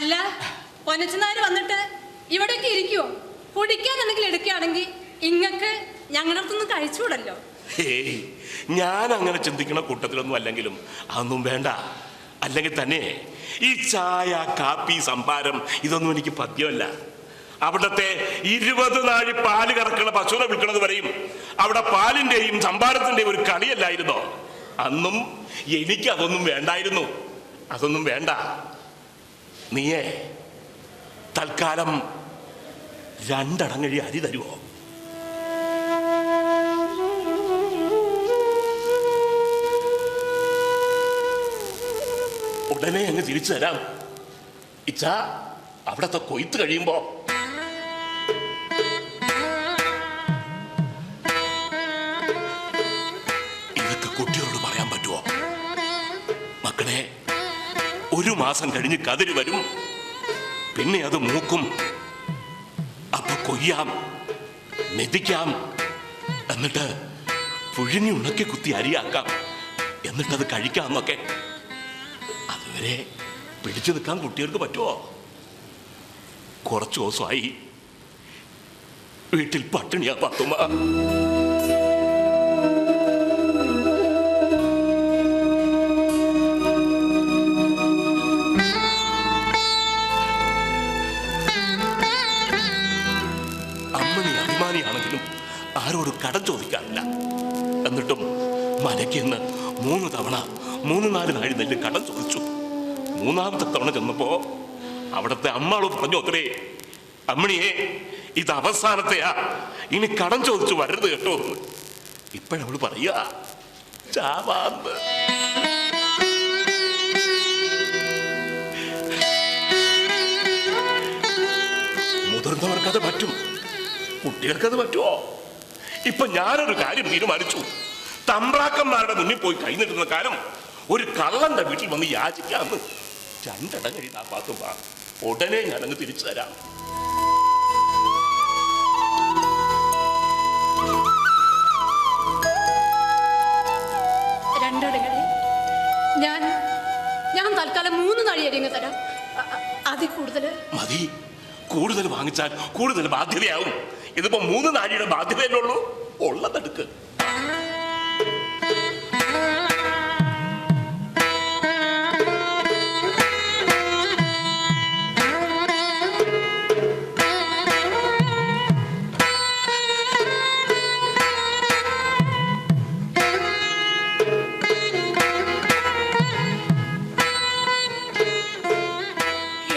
അല്ല പൊന്നച്ചനാർ വന്നിട്ട് ഇവിടെയൊക്കെ ഇരിക്കുവോ? കുടിക്കാൻ എന്തെങ്കിലും എടുക്കുകയാണെങ്കിൽ ഇങ്ങക്ക് ഞങ്ങളുടെ അടുത്തൊന്നും കഴിച്ചുകൂടല്ലോ. ഞാൻ അങ്ങനെ ചിന്തിക്കുന്ന കൂട്ടത്തിലൊന്നും അല്ലെങ്കിലും അതൊന്നും വേണ്ട. അല്ലെങ്കിൽ തന്നെ ഈ ചായ കാപ്പി സംഭാരം ഇതൊന്നും എനിക്ക് പദ്യമല്ല. അവിടത്തെ ഇരുപത് നാഴി പാൽ കറക്കണ പശുവിനെ വിൽക്കണത് വരെയും അവിടെ പാലിന്റെയും സംഭാരത്തിന്റെയും ഒരു കളിയല്ലായിരുന്നോ അന്നും എനിക്ക് അതൊന്നും വേണ്ടായിരുന്നു. അതൊന്നും വേണ്ട. നീയേ തൽക്കാലം രണ്ടടങ്ങഴി അരി തരുമോ ഉടനെ അങ്ങ് തിരിച്ചു തരാം. ഇച്ച അവിടത്തെ കൊയ്ത്ത് കഴിയുമ്പോ ഒരു മാസം കഴിഞ്ഞ് കതിര് വരും. പിന്നെ അത് മൂക്കും. അപ്പൊ കൊയ്യാം. മെതിക്കാം. എന്നിട്ട് പുഴുങ്ങി ഉണക്കി കുത്തി അരിയാക്കാം. എന്നിട്ടത് കഴിക്കാമെന്നൊക്കെ. അതുവരെ പിടിച്ചു നിൽക്കാൻ കുട്ടികൾക്ക് പറ്റുമോ കുറച്ചു ദിവസമായി വീട്ടിൽ പട്ടിണിയാ പത്തുമ്മ. ആരോടും കടം ചോദിക്കാറില്ല. എന്നിട്ടും മലയ്ക്കെന്ന് മൂന്ന് തവണ മൂന്ന് നാല് നാഴി നെല്ല് കടം ചോദിച്ചു. മൂന്നാമത്തെ തവണ ചെന്നപ്പോ അവിടുത്തെ അമ്മാൾ പറഞ്ഞു അത്രേ അമ്മണിയെ ഇത് അവസാനത്തെയാ. ഇനി കടം ചോദിച്ചു വരരുത് കേട്ടോ എന്ന്." ഇപ്പോഴവൾ പറയുക ചാവാന്ന്. മുതിർന്നവർക്കത് പറ്റും. കുട്ടികൾക്കത് പറ്റുമോ ഇപ്പൊ ഞാനൊരു കാര്യം തീരുമാനിച്ചു. തമ്പ്രാക്കന്മാരുടെ മുന്നിൽ പോയി കഴിഞ്ഞിരുന്ന കാലം ഒരു കള്ളന്റെ വീട്ടിൽ വന്ന് യാചിക്കാന്ന് രണ്ടടം കഴിയുന്ന പാത്തുമ്പ ഉടനെ ഞാനങ്ങ് തിരിച്ചു തരാം. രണ്ടടങ്ങളെ ഞാൻ ഞാൻ തൽക്കാലം മൂന്ന് നാഴി അരിങ്ങ് തരാം. അതിൽ കൂടുതൽ മതി. കൂടുതൽ വാങ്ങിച്ചാൽ കൂടുതൽ ബാധ്യതയാവും. ഇതിപ്പോ മൂന്ന് നാഴിയുടെ ബാധ്യതയല്ലുള്ളൂ ഉള്ളതെടുക്ക്.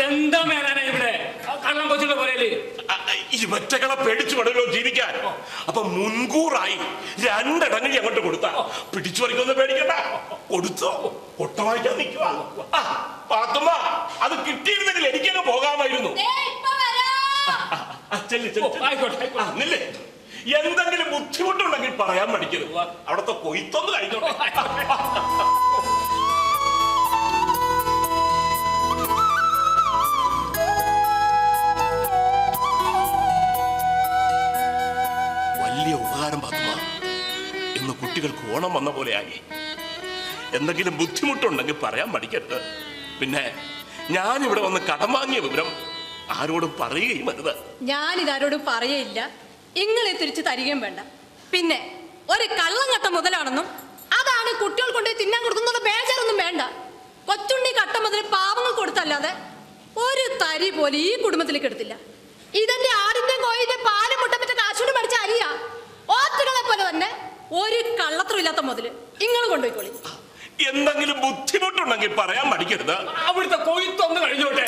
എന്താ മേലാന ഇവിടെ? കള്ളം കൊച്ചിന്റെ പോരേൽ. അ- അ, ഈ വെറ്റകളെ പേടിച്ചു വേണമല്ലോ ജീവിക്കാൻ. അപ്പൊ മുൻകൂറായി രണ്ടടങ്ങി അങ്ങോട്ട് കൊടുത്ത. പിടിച്ചു പറിക്കൊന്നും പേടിക്കണ്ട. കൊടുത്തോ. കൊട്ട നിൽക്കുക പാത്തുമ്മ അത് കിട്ടിയിരുന്നെങ്കിൽ എനിക്കങ്ങ് പോകാമായിരുന്നു. ആയിക്കോട്ടെ, എന്തെങ്കിലും ബുദ്ധിമുട്ടുണ്ടെങ്കിൽ പറയാൻ മടിക്കരുത്. അവിടത്തെ കൊയ്ത്തൊന്ന് കഴിഞ്ഞോട്ടെ വലിയ ഉപകാരം പാത്തുമ ഇന്ന് കുട്ടികൾക്ക് ഓണം വന്ന പോലെയായി. എന്തെങ്കിലും ബുദ്ധിമുട്ടുണ്ടെങ്കിൽ പറയാൻ പഠിക്കരുത് പിന്നെ ഞാൻ ഇവിടെ വന്ന് കടം വാങ്ങിയ വിവരം ആരോടും പറയുകയും അരുത്. ഞാൻ ഇതാരോടും പറയയില്ല. ഇങ്ങളെ തിരിച്ചു തരികയും വേണ്ട. പിന്നെ ഒരു കള്ളം മുതലാണെന്നും അതാണ് കുട്ടികൾ കൊണ്ട് തിന്നാൻ കൊടുക്കുന്നത് ബേജാറൊന്നും വേണ്ട. കൊച്ചുണ്ണി കട്ട മുതൽ പാവങ്ങൾ കൊടുത്തല്ലാതെ ഒരു തരി പോലും ഈ കുടുംബത്തിലേക്ക് എടുത്തില്ല. ബുദ്ധിമുട്ടുണ്ടെങ്കിൽ പറയാൻ പഠിക്കരുത് അവിടുത്തെ കൊയ്ത്തൊന്ന് കഴിഞ്ഞോട്ടെ?